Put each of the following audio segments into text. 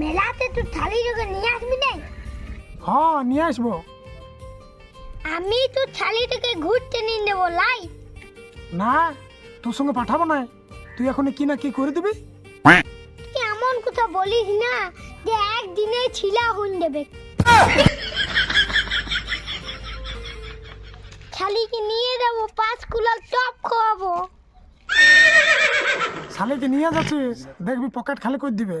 মেলাতে তো থালি যোগে নিয়ে আসবি না। হ্যাঁ নিয়ে আসব। আমি তো থালিটাকে ঘুরতে নিয়ে নেব লাই। না তোর সঙ্গে পাঠাবো না। তুই এখন কি না কি করে দিবি? তুই এমন কথা বলিস না যে একদিনে ছিলা হুন দেবে। থালিকে নিয়ে দেব পাঁচ কুলাল টপ খাওয়াবো। শালিকে নিয়ে যাচ্ছিস দেখবি পকেট খালি করে দিবে।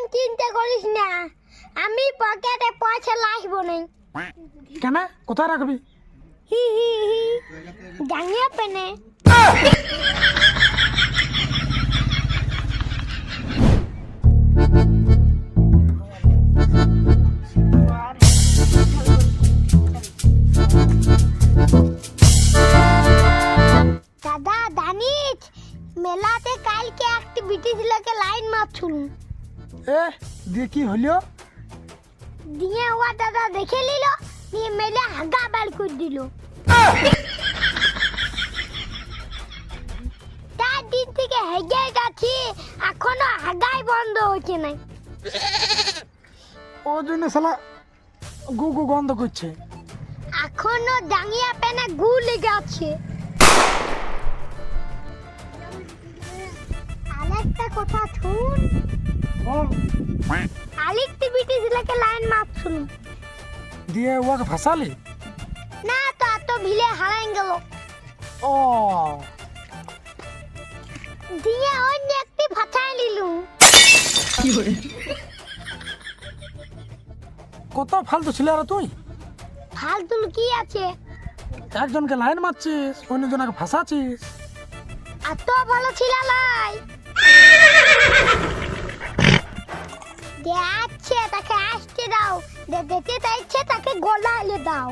তুই চিন্তা করিস না। আমি পকেটে পয়সা লাসবো না। কেন? কোথায় রাখবি? হি হি হি। জানিয়ে পেনে। দাদা জানিস মেলাতে কালকে একটি ব্রিটিশ লোকে লাইন মারছিল এ দিয়ে কি হলো? দিয়ে ও দাদা দেখে নিল দিয়ে মেলে হাগা বার করে দিল। তার দিন থেকে হেগে যাচ্ছি এখনও হাগাই বন্ধ হচ্ছে না ও জন্য শালা গু গু গন্ধ করছে। এখনও ডাঙিয়া পেনে গু লেগে আছে। আরেকটি ব্রিটিশ লোকে লাইন মারছিল দিয়ে ওকে ফাঁসালি না তো এত ভিলে হারাই গেল। ও। দিয়ে অন্য একটি ফাঁচাই নিলু। কত ফালতু ছিল আর তুই? ফালতু কি আছে? একজনকে লাইন মারছিস অন্যজনকে ফাঁসাছিস এত ভালো ছিল লাই। যে আছে তাকে আসতে দাও। যে যেতে চাইছে তাকে গোলা এলে দাও।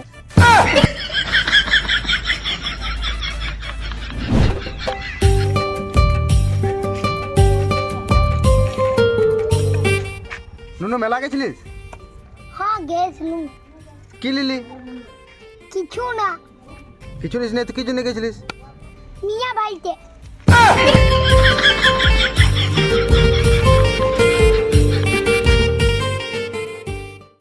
নুনু মেলা গেছিলিস? হ্যাঁ গেছিলুম। কি লিলি কিছু না। কিছু নিস না তুই কি জন্য গেছিলিস? মিয়া বাড়িতে।